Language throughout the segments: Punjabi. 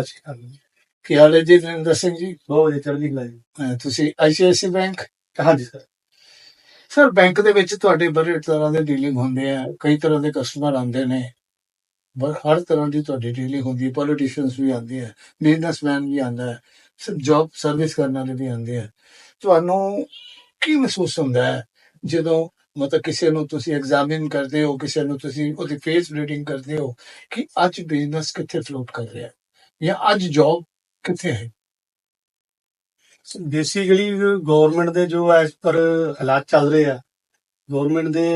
ਅੱਛਾ ਕੀ ਹਾਲ ਹੈ ਜੀ ਨਰਿੰਦਰ ਸਿੰਘ ਜੀ? ਬਹੁਤ ਵਧੀਆ ਚੜ੍ਹਦੀ ਕਲਾ ਜੀ। ਅਹ ਤੁਸੀਂ ਆਈਸੀਆਈਸੀ ਬੈਂਕ? ਹਾਂਜੀ ਸਰ। ਸਰ ਬੈਂਕ ਦੇ ਵਿੱਚ ਤੁਹਾਡੇ ਬੜੇ ਤਰ੍ਹਾਂ ਦੇ ਡੀਲਿੰਗ ਹੁੰਦੇ ਆ ਕਈ ਤਰ੍ਹਾਂ ਦੇ ਕਸਟਮਰ ਆਉਂਦੇ ਨੇ। ਪਰ ਹਰ ਤਰ੍ਹਾਂ ਦੀ ਤੁਹਾਡੀ ਡੀਲਿੰਗ ਹੁੰਦੀ ਹੈ ਪੋਲੀਟੀਸ਼ੀਅਨਸ ਵੀ ਆਉਂਦੇ ਆ ਬਿਜ਼ਨਸਮੈਨ ਵੀ ਆਉਂਦਾ ਹੈ ਸਰ ਜੌਬ ਸਰਵਿਸ ਕਰਨ ਵਾਲੇ ਵੀ ਆਉਂਦੇ ਆ। ਤੁਹਾਨੂੰ ਕੀ ਮਹਿਸੂਸ ਹੁੰਦਾ ਹੈ ਜਦੋਂ ਮਤਲਬ ਕਿਸੇ ਨੂੰ ਤੁਸੀਂ ਐਗਜ਼ਾਮਿਨ ਕਰਦੇ ਹੋ ਕਿਸੇ ਨੂੰ ਤੁਸੀਂ ਉਹਦੀ ਫੇਸ ਰੀਡਿੰਗ ਕਰਦੇ ਹੋ ਕਿ ਅੱਜ ਬਿਜ਼ਨਸ ਕਿੱਥੇ ਫਲੋਟ ਕਰ ਰਿਹਾ ਹੈ? ਜਾਂ ਅੱਜ ਜੌਬ ਕਿੱਥੇ ਹੈ? ਬੇਸਿਕਲੀ ਗਵਰਨਮੈਂਟ ਦੇ ਜੋ ਐਸ ਪਰ ਹਾਲਾਤ ਚੱਲ ਰਹੇ ਆ ਗਵਰਨਮੈਂਟ ਦੇ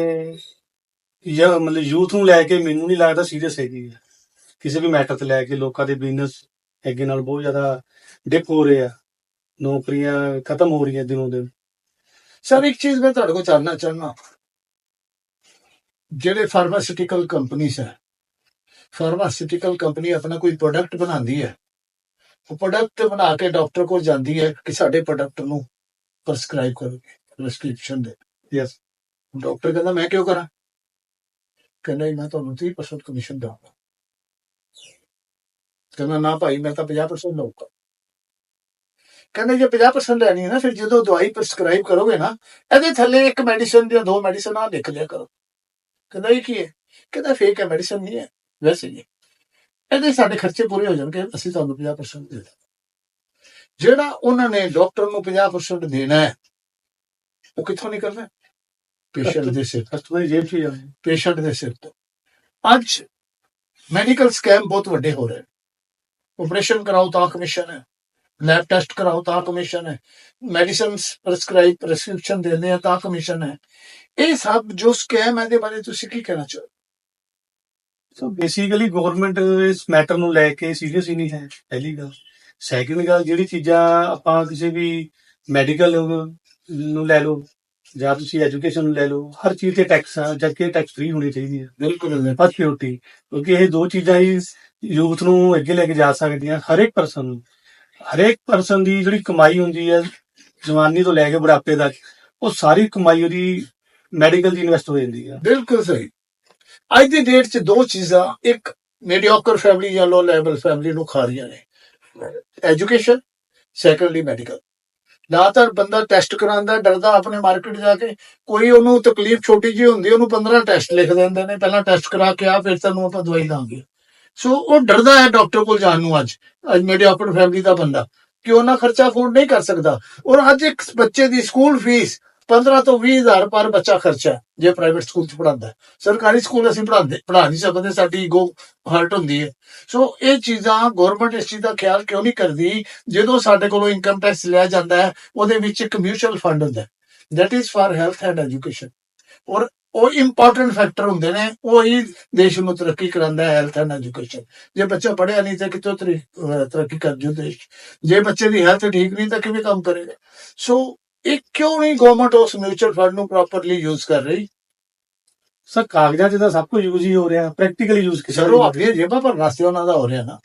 ਜਾਂ ਮਤਲਬ ਯੂਥ ਨੂੰ ਲੈ ਕੇ ਮੈਨੂੰ ਨਹੀਂ ਲੱਗਦਾ ਸੀਰੀਅਸ ਹੈਗੀ ਕਿਸੇ ਵੀ ਮੈਟਰ ਤੇ ਲੈ ਕੇ ਲੋਕਾਂ ਦੇ ਬਿਜ਼ਨਸ ਅੱਗੇ ਨਾਲ ਬਹੁਤ ਜ਼ਿਆਦਾ ਡਿਪ ਹੋ ਰਹੇ ਆ। ਨੌਕਰੀਆਂ ਖਤਮ ਹੋ ਰਹੀਆਂ ਦਿਨੋਂ ਦਿਨ। ਸਰ ਇੱਕ ਚੀਜ਼ ਮੈਂ ਤੁਹਾਡੇ ਕੋਲ ਜਾਣਨਾ ਚਾਹੁੰਦਾ। ਜਿਹੜੇ ਫਾਰਮਾਸਿਊਟੀਕਲ ਕੰਪਨੀਆਂ ਹੈ ਫਾਰਮਾਸਿਊਟੀਕਲ ਕੰਪਨੀ ਆਪਣਾ ਕੋਈ ਪ੍ਰੋਡਕਟ ਬਣਾਉਂਦੀ ਹੈ। ਉਹ ਪ੍ਰੋਡਕਟ ਬਣਾ ਕੇ ਡਾਕਟਰ ਕੋਲ ਜਾਂਦੀ ਹੈ ਕਿ ਸਾਡੇ ਪ੍ਰੋਡਕਟ ਨੂੰ ਪ੍ਰਸਕ੍ਰਾਈਬ ਕਰੋਗੇ ਪ੍ਰਸਕ੍ਰਿਪਸ਼ਨ ਦੇ। ਯੈਸ ਡਾਕਟਰ ਕਹਿੰਦਾ ਮੈਂ ਕਿਉਂ ਕਰਾਂ? ਕਹਿੰਦਾ ਜੀ, ਮੈਂ ਤੁਹਾਨੂੰ 30% ਕਮਿਸ਼ਨ ਦਊਂਗਾ ਕਹਿੰਦਾ ਨਾ ਭਾਈ ਮੈਂ ਤਾਂ 50% ਲਊਗਾ। ਕਹਿੰਦੇ ਜੇ 50% ਲੈਣੀ ਹੈ ਨਾ ਫਿਰ ਜਦੋਂ ਦਵਾਈ ਪ੍ਰਸਕ੍ਰਾਈਬ ਕਰੋਗੇ ਨਾ ਇਹਦੇ ਥੱਲੇ ਇੱਕ ਮੈਡੀਸਨ ਜਾਂ ਦੋ ਮੈਡੀਸਨ ਮੈਡੀਸਨਾਂ ਲਿਖ ਲਿਆ ਕਰੋ। ਕਹਿੰਦਾ ਇਹ ਕੀ ਹੈ? ਕਹਿੰਦਾ ਫੇਕ ਹੈ ਮੈਡੀਸਨ ਨਹੀਂ ਹੈ। ਵੈਸੇ ਹੈ। ਇਹਦੇ ਸਾਡੇ ਖਰਚੇ ਪੂਰੇ ਹੋ ਜਾਣਗੇ ਅਸੀਂ ਤੁਹਾਨੂੰ 50% ਦੇ ਦਾਂਗੇ। ਜਿਹੜਾ ਉਹਨਾਂ ਨੇ ਡਾਕਟਰ ਨੂੰ 50% ਦੇਣਾ ਹੈ ਉਹ ਕਿੱਥੋਂ ਨਿਕਲਣਾ ਪੇਸ਼ੈਂਟ ਦੇ ਸਿਰ ਦੀ ਜੇਬ 'ਚ ਪੇਸ਼ੈਂਟ ਦੇ ਸਿਰ ਤੋਂ। ਅੱਜ ਮੈਡੀਕਲ ਸਕੈਮ ਬਹੁਤ ਵੱਡੇ ਹੋ ਰਹੇ ਆਪਰੇਸ਼ਨ ਕਰਾਓ ਤਾਂ ਕਮਿਸ਼ਨ ਹੈ। ਲੈਬ ਟੈਸਟ ਕਰਾਓ ਤਾਂ ਕਮਿਸ਼ਨ ਹੈ। ਮੈਡੀਸਿਨਸ ਪ੍ਰੈਸਕ੍ਰਾਈਬ ਪ੍ਰੈਸਕ੍ਰਿਪਸ਼ਨ ਦਿੰਦੇ ਆ ਤਾਂ ਕਮਿਸ਼ਨ ਹੈ। ਇਹ ਸਭ ਜੋ ਸਕੈਮ ਹੈ ਇਹਦੇ ਬਾਰੇ ਤੁਸੀਂ ਕੀ ਕਹਿਣਾ ਚਾਹੋ ਸੋ ਬੇਸਿਕਲੀ ਗਵਰਨਮੈਂਟ ਇਸ ਮੈਟਰ ਨੂੰ ਲੈ ਕੇ ਸੀਰੀਅਸ ਹੀ ਨਹੀਂ ਹੈ ਪਹਿਲੀ ਗੱਲ। ਸੈਕਿੰਡ ਗੱਲ ਜਿਹੜੀ ਚੀਜ਼ਾਂ ਆਪਾਂ ਕਿਸੇ ਵੀ ਮੈਡੀਕਲ ਨੂੰ ਲੈ ਲਓ ਜਾਂ ਤੁਸੀਂ ਐਜੂਕੇਸ਼ਨ ਨੂੰ ਲੈ ਲਓ ਹਰ ਚੀਜ਼ ਤੇ ਟੈਕਸ ਆ ਜਦ ਕਿ ਟੈਕਸ ਫ੍ਰੀ ਹੋਣੀ ਚਾਹੀਦੀ ਹੈ ਬਿਲਕੁਲ ਫਸਟ ਪ੍ਰਾਇੋਰਟੀ ਕਿਉਂਕਿ ਇਹ ਦੋ ਚੀਜ਼ਾਂ ਹੀ ਯੂਥ ਨੂੰ ਅੱਗੇ ਲੈ ਕੇ ਜਾ ਸਕਦੀਆਂ ਹਰ ਇੱਕ ਪਰਸਨ ਨੂੰ। ਹਰੇਕ ਪਰਸਨ ਦੀ ਜਿਹੜੀ ਕਮਾਈ ਹੁੰਦੀ ਹੈ ਜਵਾਨੀ ਤੋਂ ਲੈ ਕੇ ਬੁਢਾਪੇ ਤੱਕ ਉਹ ਸਾਰੀ ਕਮਾਈ ਉਹਦੀ ਮੈਡੀਕਲ ਦੀ ਇਨਵੈਸਟ ਹੋ ਜਾਂਦੀ ਹੈ ਬਿਲਕੁਲ ਸਹੀ। ਅੱਜ ਦੀ ਡੇਟ 'ਚ ਦੋ ਚੀਜ਼ਾਂ, ਇੱਕ ਮੀਡੀਓਕਰ ਫੈਮਿਲੀ ਜਾਂ ਲੋ ਲੈਵਲ ਫੈਮਿਲੀ ਨੂੰ ਖਾ ਰਹੀਆਂ ਨੇ। ਐਜੂਕੇਸ਼ਨ ਸੈਕੰਡਲੀ ਮੈਡੀਕਲ ਜ਼ਿਆਦਾਤਰ ਬੰਦਾ ਟੈਸਟ ਕਰਾਉਂਦਾ, ਡਰਦਾ ਆਪਣੇ ਮਾਰਕੀਟ ਜਾ ਕੇ। ਕੋਈ ਉਹਨੂੰ ਤਕਲੀਫ ਛੋਟੀ ਜਿਹੀ ਹੁੰਦੀ, ਉਹਨੂੰ 15 ਟੈਸਟ ਲਿਖ ਦਿੰਦੇ ਨੇ। ਪਹਿਲਾਂ ਟੈਸਟ ਕਰਾ ਕੇ ਆ, ਫਿਰ ਤੈਨੂੰ ਆਪਾਂ ਦਵਾਈ ਦਾਂਗੇ। ਸੋ ਉਹ ਡਰਦਾ ਹੈ ਡਾਕਟਰ ਕੋਲ ਜਾਣ ਨੂੰ ਅੱਜ। ਅੱਜ ਮੀਡੀਓਕਰ ਫੈਮਿਲੀ ਦਾ ਬੰਦਾ। ਕਿ ਉਹਨਾਂ ਖਰਚਾ ਅਫੋਰਡ ਨਹੀਂ ਕਰ ਸਕਦਾ। ਔਰ ਅੱਜ ਇੱਕ ਬੱਚੇ ਦੀ ਸਕੂਲ ਫੀਸ 15 ਤੋਂ 20 ਹਜ਼ਾਰ ਪਰ ਬੱਚਾ ਖਰਚਾ ਜੇ ਪ੍ਰਾਈਵੇਟ ਸਕੂਲ 'ਚ ਪੜਾਉਂਦਾ ਸਰਕਾਰੀ ਸਕੂਲ ਅਸੀਂ ਪੜਾਉਂਦੇ ਪੜਾ ਨਹੀਂ ਸਕਦੇ, ਸਾਡੀ ਈਗੋ ਹਰਟ ਹੁੰਦੀ ਹੈ। ਸੋ ਇਹ ਚੀਜ਼ਾਂ ਗਵਰਨਮੈਂਟ ਇਸ ਚੀਜ਼ ਦਾ ਖਿਆਲ ਕਿਉਂ ਨਹੀਂ ਕਰਦੀ? ਜਦੋਂ ਸਾਡੇ ਕੋਲੋਂ ਇਨਕਮ ਟੈਕਸ ਲਿਆ ਜਾਂਦਾ ਹੈ, ਉਹਦੇ ਵਿੱਚ ਇੱਕ ਮਿਊਚੁਅਲ ਫੰਡ ਹੁੰਦਾ that is for health and education ਔਰ ਉਹ ਇੰਪੋਰਟੈਂਟ ਫੈਕਟਰ ਹੁੰਦੇ ਨੇ, ਉਹ ਹੀ ਦੇਸ਼ ਨੂੰ ਤਰੱਕੀ ਕਰਾਉਂਦਾ ਹੈ ਹੈਲਥ ਐਂਡ ਐਜੂਕੇਸ਼ਨ ਜੇ ਬੱਚਾ ਪੜ੍ਹਿਆ ਨਹੀਂ, ਤਾਂ ਕਿੱਥੋਂ ਤਰੀ- ਤਰੱਕੀ ਕਰ ਜੂ ਦੇਸ਼? ਜੇ ਬੱਚੇ ਦੀ ਹੈਲਥ ਠੀਕ ਨਹੀਂ, ਤਾਂ ਕਿਵੇਂ ਕੰਮ ਕਰੇਗਾ? ਸੋ ਇਹ ਕਿਉਂ ਨਹੀਂ ਗਵਰਨਮੈਂਟ ਉਸ ਮਿਊਚੁਅਲ ਫੰਡ ਨੂੰ ਪ੍ਰੋਪਰਲੀ ਯੂਜ਼ ਕਰ ਰਹੀ? ਸਰ ਕਾਗਜ਼ਾਂ 'ਚ ਤਾਂ ਸਭ ਕੁਝ ਯੂਜ਼ ਹੀ ਹੋ ਰਿਹਾ ਪ੍ਰੈਕਟੀਕਲੀ ਯੂਜ਼ ਕਿਸੇ ਸਰ ਉਹ ਆਪਣੀਆਂ ਜੇਬਾਂ ਪਰ ਵਾਸਤੇ ਉਹਨਾਂ ਦਾ ਹੋ ਰਿਹਾ ਨਾ।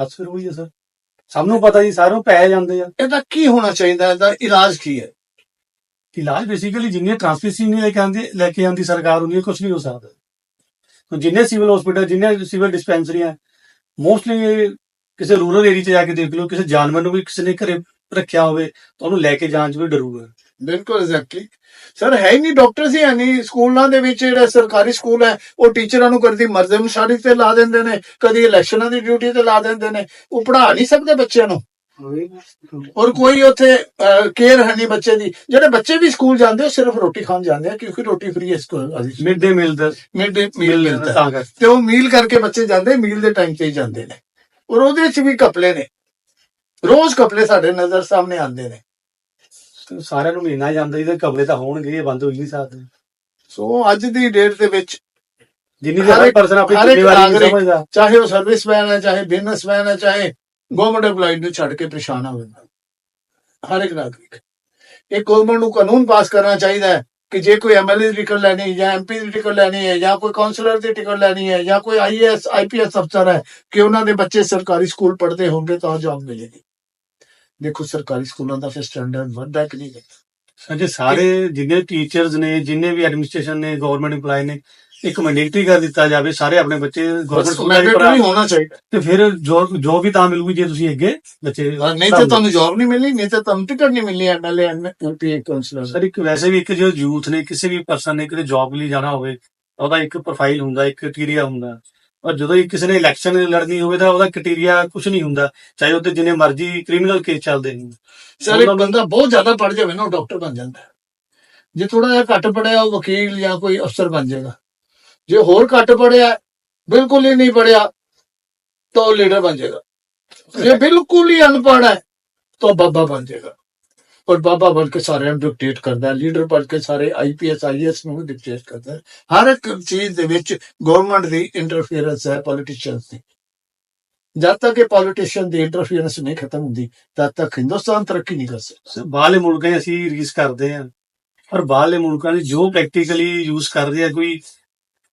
ਬਸ ਫਿਰ ਉਹੀ ਹੈ ਸਰ। ਸਭ ਨੂੰ ਪਤਾ ਜੀ ਸਾਰੋਂ ਪੈ ਜਾਂਦੇ ਆ। ਇਹਦਾ ਕੀ ਹੋਣਾ ਚਾਹੀਦਾ? ਇਹਦਾ ਇਲਾਜ ਕੀ ਹੈ? ਇਲਾਜ ਬੇਸਿਕਲੀ ਜਿੰਨੇ ਟ੍ਰਾਂਸਪੋਰਟੇਸ਼ਨ ਨਹੀਂ ਲੈ ਕੇ ਆਂਦੀ ਲੈ ਕੇ ਆਂਦੀ ਸਰਕਾਰ ਉਹਨੀ ਕੁਝ ਨਹੀਂ ਹੋ ਸਕਦਾ। ਹੁਣ ਜਿੰਨੇ ਸਿਵਲ ਹਸਪੀਟਲ ਜਿੰਨੇ ਸਿਵਲ ਡਿਸਪੈਂਸਰੀਆਂ ਮੋਸਟਲੀ ਕਿਸੇ ਰੂਰਲ ਏਰੀਆ 'ਚ ਜਾ ਕੇ ਦੇਖ ਲਓ ਕਿਸੇ ਜਾਨਵਰ ਨੂੰ ਵੀ ਕਿਸੇ ਨੇ ਘਰੇ ਰੱਖਿਆ ਹੋਵੇ ਤਾਂ ਉਹਨੂੰ ਲੈ ਕੇ ਜਾਣ 'ਚ ਵੀ ਡਰੂਗਾ। ਬਿਲਕੁਲ ਐਗਜ਼ੈਕਟਲੀ ਸਰ ਹੈ ਹੀ ਨਹੀਂ ਡਾਕਟਰਸ ਹੀ ਹੈ ਨਹੀਂ। ਸਕੂਲਾਂ ਦੇ ਵਿੱਚ ਜਿਹੜਾ ਸਰਕਾਰੀ ਸਕੂਲ ਹੈ ਉਹ ਟੀਚਰਾਂ ਨੂੰ ਕਰਦੀ ਮਰਜ਼ਮਸ਼ਾਰੀ ਤੇ ਲਾ ਦਿੰਦੇ ਨੇ ਕਦੀ ਇਲੈਕਸ਼ਨਾਂ ਦੀ ਡਿਊਟੀ ਤੇ ਲਾ ਦਿੰਦੇ ਨੇ। ਉਹ ਪੜ੍ਹਾ ਨਹੀਂ ਸਕਦੇ ਬੱਚਿਆਂ ਨੂੰ। ਔਰ ਕੋਈ ਉੱਥੇ ਕੇਅਰ ਹੈ ਨਹੀਂ ਬੱਚੇ ਦੀ। ਜਿਹੜੇ ਬੱਚੇ ਵੀ ਸਕੂਲ ਜਾਂਦੇ ਉਹ ਸਿਰਫ ਰੋਟੀ ਖਾਣ ਜਾਂਦੇ ਆ ਕਿਉਂਕਿ ਰੋਟੀ ਫ੍ਰੀ ਹੈ ਸਕੂਲ ਮਿਡ ਡੇ ਮੀਲ ਦਾ ਮਿਡ ਡੇ ਮੀਲ ਮਿਲਦਾ। ਤੇ ਉਹ ਮੀਲ ਕਰਕੇ ਬੱਚੇ ਜਾਂਦੇ ਮੀਲ ਦੇ ਟਾਈਮ ਤੇ ਹੀ ਜਾਂਦੇ ਨੇ। ਔਰ ਉਹਦੇ ਵਿੱਚ ਵੀ ਕਪਲੇ ਨੇ। ਰੋਜ਼ ਕਪਲੇ ਸਾਡੇ ਨਜ਼ਰ ਸਾਹਮਣੇ ਆਉਂਦੇ ਨੇ। ਸਾਰਿਆਂ ਨੂੰ ਮਹੀਨਾ ਜਾਂਦਾ ਇਹਦੇ ਕਬਲੇ ਤਾਂ ਹੋਣਗੇ ਇਹ ਬੰਦ ਹੋ ਹੀ ਨਹੀਂ ਸਕਦੇ। ਸੋ ਅੱਜ ਦੀ ਡੇਟ ਦੇ ਵਿੱਚ ਜਿੰਨੀ ਹਰ ਜ਼ਿਆਦਾ ਇੱਕ- ਪਰਸਨ ਆਪਣੀ ਹਰ ਇੱਕ ਜ਼ਿੰਮੇਵਾਰੀ ਨਹੀਂ ਨਾਗਰਿਕ- ਸਮਝਦਾ। ਚਾਹੇ ਉਹ ਸਰਵਿਸਮੈਨ ਹੈ ਚਾਹੇ ਬਿਜ਼ਨਸਮੈਨ ਹੈ ਚਾਹੇ ਗਵਰਨਮੈਂਟ EMPLOYEE ਨੂੰ ਛੱਡ ਕੇ ਪਰੇਸ਼ਾਨ ਹੋਵੇ। ਹਰ ਇੱਕ ਨਾਗਰਿਕ। ਇਹ ਗਵਰਨਮੈਂਟ ਨੂੰ ਕਾਨੂੰਨ ਪਾਸ ਕਰਨਾ ਚਾਹੀਦਾ ਹੈ। ਕਿ ਜੇ ਕੋਈ ਐਮਐਲਏ ਦੀ ਟਿਕਟ ਲੈਣੀ ਹੈ ਜਾਂ ਐਮਪੀ ਦੀ ਟਿਕਟ ਲੈਣੀ ਹੈ ਜਾਂ ਕੋਈ ਕਾਉਂਸਲਰ ਦੀ ਟਿਕਟ ਲੈਣੀ ਹੈ ਜਾਂ ਕੋਈ ਆਈਏਐਸ ਆਈਪੀਐਸ ਅਫਸਰ ਹੈ ਕਿ ਉਹਨਾਂ ਦੇ ਬੱਚੇ ਸਰਕਾਰੀ ਸਕੂਲ ਪੜ੍ਹਦੇ ਹੋਣਗੇ ਤਾਂ ਜੌਬ ਮਿਲੇਗੀ ਦੇਖੋ, ਸਰਕਾਰੀ ਸਕੂਲਾਂ ਦਾ ਫਿਰ ਸਟੈਂਡਰਡ ਵੱਧਦਾ ਕਿ ਨਹੀਂ ਵੱਧਦਾ? ਸਾਰੇ ਜਿੰਨੇ ਟੀਚਰਸ ਨੇ, ਜਿੰਨੇ ਵੀ ਐਡਮਿਨਿਸਟ੍ਰੇਸ਼ਨ ਨੇ ਗਵਰਨਮੈਂਟ EMPLOYE ਨੇ ਇੱਕ ਮੈਂਡੇਟਰੀ ਕਰ ਦਿੱਤਾ ਜਾਵੇ ਸਾਰੇ ਆਪਣੇ ਬੱਚੇ ਗਵਰਨਮੈਂਟ ਸਕੂਲ ਮੈਂਡੇਟਰੀ ਹੋਣਾ ਚਾਹੀਦਾ। ਤੇ ਫਿਰ ਜੋਬ ਜੋਬ ਵੀ ਤਾਂ ਮਿਲੂਗੀ ਜੇ ਤੁਸੀਂ ਅੱਗੇ ਬੱਚੇ ਨਹੀਂ ਤੇ ਤੁਹਾਨੂੰ ਜੌਬ ਨਹੀਂ ਮਿਲਣੀ ਨਹੀਂ ਤੇ ਤੁਹਾਨੂੰ ਟਿਕਟ ਨਹੀਂ ਮਿਲਣੀ ਐਮਐਲਏ ਐਮਪੀ ਕਾਉਂਸਲਰ ਸਰ ਇੱਕ ਵੈਸੇ ਵੀ ਇੱਕ ਜੋ ਯੂਥ ਨੇ ਕਿਸੇ ਵੀ ਪਰਸਨ ਨੇ ਕਿਤੇ ਜੌਬ ਲਈ ਜਾਣਾ ਹੋਵੇ ਉਹਦਾ ਇੱਕ ਪ੍ਰੋਫਾਈਲ ਹੁੰਦਾ ਇੱਕ ਕ੍ਰਾਈਟੇਰੀਆ ਹੁੰਦਾ। ਔਰ ਜਦੋਂ ਕਿਸੇ ਨੇ ਇਲੈਕਸ਼ਨ ਲੜਨੀ ਹੋਵੇ ਤਾਂ ਉਹਦਾ ਕ੍ਰਾਈਟੇਰੀਆ ਕੁਝ ਨਹੀਂ ਹੁੰਦਾ ਚਾਹੇ ਉਹਤੇ ਜਿੰਨੇ ਮਰਜ਼ੀ ਕ੍ਰਿਮੀਨਲ ਕੇਸ ਚੱਲਦੇ ਨੇ ਸਰ ਇੱਕ ਬੰਦਾ ਬਹੁਤ ਜ਼ਿਆਦਾ ਪੜ ਜਾਵੇ ਨਾ ਉਹ ਡਾਕਟਰ ਬਣ ਜਾਂਦਾ। ਜੇ ਥੋੜਾ ਜਿਹਾ ਘੱਟ ਪੜਿਆ ਉਹ ਵਕੀਲ ਜਾਂ ਕੋਈ ਅਫਸਰ ਬਣ ਜਾਏਗਾ। ਜੇ ਹੋਰ ਘੱਟ ਪੜਿਆ ਬਿਲਕੁਲ ਹੀ ਨਹੀਂ ਪੜਿਆ ਤਾਂ ਉਹ ਲੀਡਰ ਬਣ ਜਾਏਗਾ। ਜੇ ਬਿਲਕੁਲ ਹੀ ਅਨਪੜ੍ਹ ਹੈ ਤਾਂ ਉਹ ਬਾਬਾ ਬਣ ਜਾਏਗਾ। ਔਰ ਬਾਬਾ ਬਣ ਕੇ ਸਾਰਿਆਂ ਨੂੰ ਡਿਕਟੇਟ ਕਰਦਾ ਹੈ ਲੀਡਰ ਬਣ ਕੇ ਸਾਰੇ ਆਈਪੀਐਸ ਆਈਐਸ ਨੂੰ ਡਿਕਟੇਟ ਕਰਦਾ ਹੈ। ਹਰ ਇੱਕ ਚੀਜ਼ ਦੇ ਵਿੱਚ ਗਵਰਨਮੈਂਟ ਦੀ ਇੰਟਰਫੀਅਰੈਂਸ ਹੈ ਪੋਲੀਟੀਸ਼ੀਅਨਸ ਦੀ। ਜਦ ਤੱਕ ਇਹ ਪੋਲੀਟੀਸ਼ੀਅਨ ਦੀ ਇੰਟਰਫੀਅਰੈਂਸ ਨਹੀਂ ਖਤਮ ਹੁੰਦੀ ਤਦ ਤੱਕ ਹਿੰਦੁਸਤਾਨ ਤਰੱਕੀ ਨਹੀਂ ਕਰ ਸਕਦਾ। ਸਰ, ਬਾਹਰਲੇ ਮੁਲਕਾਂ ਅਸੀਂ ਰੀਸ ਕਰਦੇ ਹਾਂ। ਪਰ ਬਾਹਰਲੇ ਮੁਲਕਾਂ ਦੇ ਜੋ ਪ੍ਰੈਕਟੀਕਲੀ ਯੂਜ਼ ਕਰਦੇ ਆ ਕੋਈ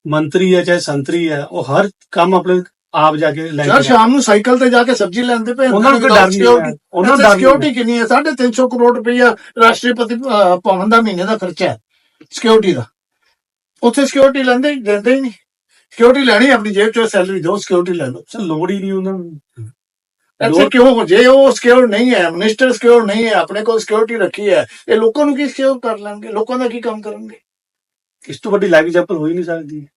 ਮੰਤਰੀ ਹੈ ਚਾਹੇ ਸੰਤਰੀ ਹੈ ਉਹ ਹਰ ਕੰਮ ਆਪਣੇ ਆਪ ਜਾ ਕੇ ਲੈ ਕੇ ਸ਼ਾਮ ਨੂੰ ਸਾਈਕਲ ਤੇ ਜਾ ਕੇ ਸਬਜ਼ੀ ਲੈਂਦੇ ਪਏ ਉਹਨਾਂ ਨੂੰ ਡਰ ਨਹੀਂ ਉਹਨਾਂ ਨਹੀਂ ਸਿਕਿਉਰਿਟੀ। ਕਿੰਨੀ ਹੈ? 350 ਕਰੋੜ ਰੁਪਈਆ ਰਾਸ਼ਟਰਪਤੀ ਭਵਨ ਦਾ ਮਹੀਨੇ ਦਾ ਖਰਚਾ ਹੈ। ਸਿਕਿਉਰਿਟੀ ਦਾ। ਉੱਥੇ ਸਿਕਿਉਰਿਟੀ ਲੈਂਦੇ ਦਿੰਦੇ ਹੀ ਨਹੀਂ। ਸਿਕਿਉਰਿਟੀ ਲੈਣੀ ਆਪਣੀ ਜੇਬ ਚੋਂ ਸੈਲਰੀ ਦਿਓ ਸਿਕਿਉਰਿਟੀ ਲੈ ਲਓ। ਸਰ ਲੋੜ ਹੀ ਨਹੀਂ ਉਹਨਾਂ ਨੂੰ। ਲੋੜ- ਕਿਉਂ? ਹੋ ਜੇ ਉਹ ਸਿਕਿਉਰ ਨਹੀਂ ਹੈ ਮਿਨਿਸਟਰ ਸਿਕਿਉਰ ਨਹੀਂ ਹੈ ਆਪਣੇ ਕੋਲ ਸਿਕਿਉਰਿਟੀ ਰੱਖੀ ਹੈ ਇਹ ਲੋਕਾਂ ਨੂੰ ਕੀ ਸਿਕਿਉਰ ਕਰ ਲੈਣਗੇ? ਲੋਕਾਂ ਦਾ ਕੀ ਕੰਮ ਕਰਨਗੇ? ਇਸ ਤੋਂ ਵੱਡੀ ਲਾਈਵ ਐਗਜ਼ਾਮਪਲ ਹੋ ਹੀ ਨਹੀਂ ਸਕਦੀ।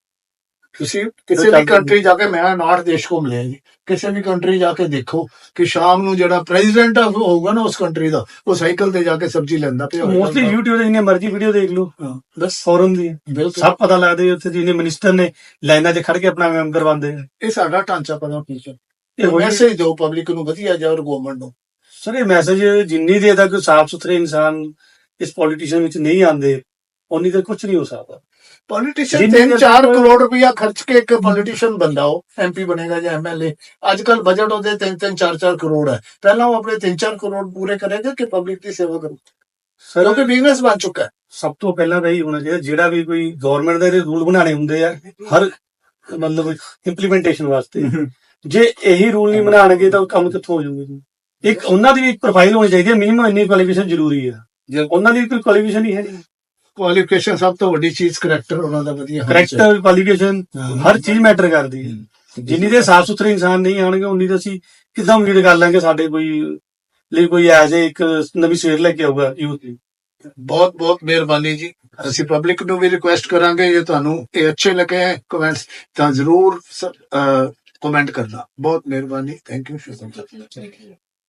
ਤੁਸੀਂ ਕਿਸੇ ਵੀ ਕੰਟਰੀ ਜਾ ਕੇ ਮੈਂ ਨਾਰਥ ਦੇਸ਼ ਘੁੰਮ ਲਿਆ ਜੀ। ਕਿਸੇ ਵੀ ਕੰਟਰੀ ਜਾ ਕੇ ਦੇਖੋ ਕਿ ਸ਼ਾਮ ਨੂੰ ਜਿਹੜਾ ਪ੍ਰੈਜ਼ੀਡੈਂਟ ਹੋਊਗਾ ਨਾ ਉਸ ਕੰਟਰੀ ਦਾ। ਉਹ ਸਾਈਕਲ ਤੇ ਜਾ ਕੇ ਸਬਜ਼ੀ ਲੈਂਦਾ ਪਿਆ। ਹੋਏਗਾ। ਮੋਸਟਲੀ YouTube ਤੇ ਜਿੰਨੇ ਮਰਜ਼ੀ ਵੀਡੀਓ ਦੇਖ ਲਓ। ਬਸ ਫੋਰਨ ਦੀ। ਸਭ ਪਤਾ ਲੱਗਦਾ ਉੱਥੇ ਜਿਹਨੇ ਮਿਨਿਸਟਰ ਨੇ ਲਾਈਨਾਂ 'ਚ ਖੜ ਕੇ ਆਪਣਾ ਕਰਵਾਉਂਦੇ ਆ। ਇਹ ਸਾਡਾ ਢਾਂਚਾ ਪਤਾ ਕੀ ਹੈ ਇਹ ਮੈਸੇਜ ਦਿਓ ਪਬਲਿਕ ਨੂੰ ਵਧੀਆ ਜਾ ਔਰ ਗਵਰਨਮੈਂਟ ਨੂੰ। ਸਰ ਇਹ ਮੈਸੇਜ ਜਿੰਨੀ ਦੇਰ ਤੱਕ ਸਾਫ਼ ਸੁਥਰੇ ਇਨਸਾਨ ਇਸ ਪੋਲੀਟੀਸ਼ੀਅਨ ਵਿੱਚ ਨਹੀਂ ਆਉਂਦੇ ਉਨੀ ਦੇਰ ਕੁਝ ਨਹੀਂ ਹੋ ਸਕਦਾ। ਪੋਲੀਟੀਸ਼ੀਅਨ ਜਿੰਨੀ 3-4 ਦੇਰ ਤੱਕ- ਕਰੋੜ ਰੁਪਇਆ ਖਰਚ ਕੇ ਇੱਕ ਪੋਲੀਟੀਸ਼ੀਅਨ ਬੰਦਾ ਉਹ ਐਮਪੀ ਬਣੇਗਾ ਜਾਂ ਐਮਐਲਏ ਅੱਜ ਕੱਲ ਬਜਟ ਉਹਦੇ 3-3 4-4 ਕਰੋੜ ਹੈ। ਪਹਿਲਾਂ ਉਹ ਆਪਣੇ 3-4 ਕਰੋੜ ਪੂਰੇ ਕਰੇਗਾ ਕਿ ਪਬਲਿਕ ਦੀ ਸੇਵਾ ਕਰੂ ਸਰ ਕਿਉਂਕਿ ਬਿਜ਼ਨਸ ਬਣ ਚੁੱਕਾ ਹੈ। ਸਭ ਤੋਂ ਪਹਿਲਾਂ ਤਾਂ ਇਹੀ ਹੋਣਾ ਚਾਹੀਦਾ ਜਿਹੜਾ ਵੀ ਕੋਈ ਗਵਰਨਮੈਂਟ ਦੇ ਰੂਲ ਬਣਾਉਣੇ ਹੁੰਦੇ ਆ ਹਰ ਮਤਲਬ ਇੰਪਲੀਮੈਂਟੇਸ਼ਨ ਵਾਸਤੇ। ਜੇ ਇਹੀ ਰੂਲ ਨਹੀਂ ਬਣਾਣਗੇ ਤਾਂ ਉਹ ਕੰਮ ਕਿੱਥੋਂ ਹੋ ਜਾਊਗਾ ਜੀ? ਇੱਕ ਉਹਨਾਂ ਦੀ ਵੀ ਇੱਕ ਪ੍ਰੋਫਾਈਲ ਹੋਣੀ ਚਾਹੀਦੀ ਹੈ ਮਿਨੀਮਮ ਇੰਨੀ ਕੁਆਲੀਫਿਕੇਸ਼ਨ ਜ਼ਰੂਰੀ ਹੈ। ਜੇ- ਉਹਨਾਂ ਦੀ ਕੋਈ ਕੁਆਲੀਫਿਕੇਸ਼ਨ ਹੀ ਹੈ। ਨਹੀਂ ਕੁਆਲੀਫਿਕੇਸ਼ਨ ਸਭ ਤੋਂ ਵੱਡੀ ਚੀਜ਼ ਕਰੈਕਟਰ ਉਹਨਾਂ ਦਾ ਵਧੀਆ ਹੋਣਾ ਚਾਹੀਦਾ। Character qualification. ਹਰ ਚੀਜ਼ ਮੈਟਰ ਕਰਦੀ ਹੈ। ਜਿੰਨੀ ਦੇ ਸਾਫ਼ ਸੁਥਰੇ ਇਨਸਾਨ ਨਹੀਂ ਆਣਗੇ ਉਨੀ ਤਾਂ ਅਸੀਂ ਕਿੱਦਾਂ ਉਮੀਦ ਕਰ ਲਾਂਗੇ ਸਾਡੇ ਕੋਈ ਲਈ ਕੋਈ ਐਜ਼ ਇੱਕ ਨਵੀਂ ਸਵੇਰ ਲੈ ਕੇ ਆਊਗਾ ਯੂਥ ਲਈ। ਬਹੁਤ ਬਹੁਤ ਮਿਹਰਬਾਨੀ ਜੀ। ਅਸੀਂ ਪਬਲਿਕ ਨੂੰ ਵੀ ਰਿਕੁਐਸਟ ਕਰਾਂਗੇ ਜੇ ਤੁਹਾਨੂੰ ਇਹ ਅੱਛੇ ਲੱਗੇ ਕਮੈਂਟਸ ਤਾਂ ਜ਼ਰੂਰ ਕਮੈਂਟ ਕਰਨਾ। ਬਹੁਤ ਮਿਹਰਬਾਨੀ। ਥੈਂਕ ਯੂ ਸ਼ੁਕਰੀਆ।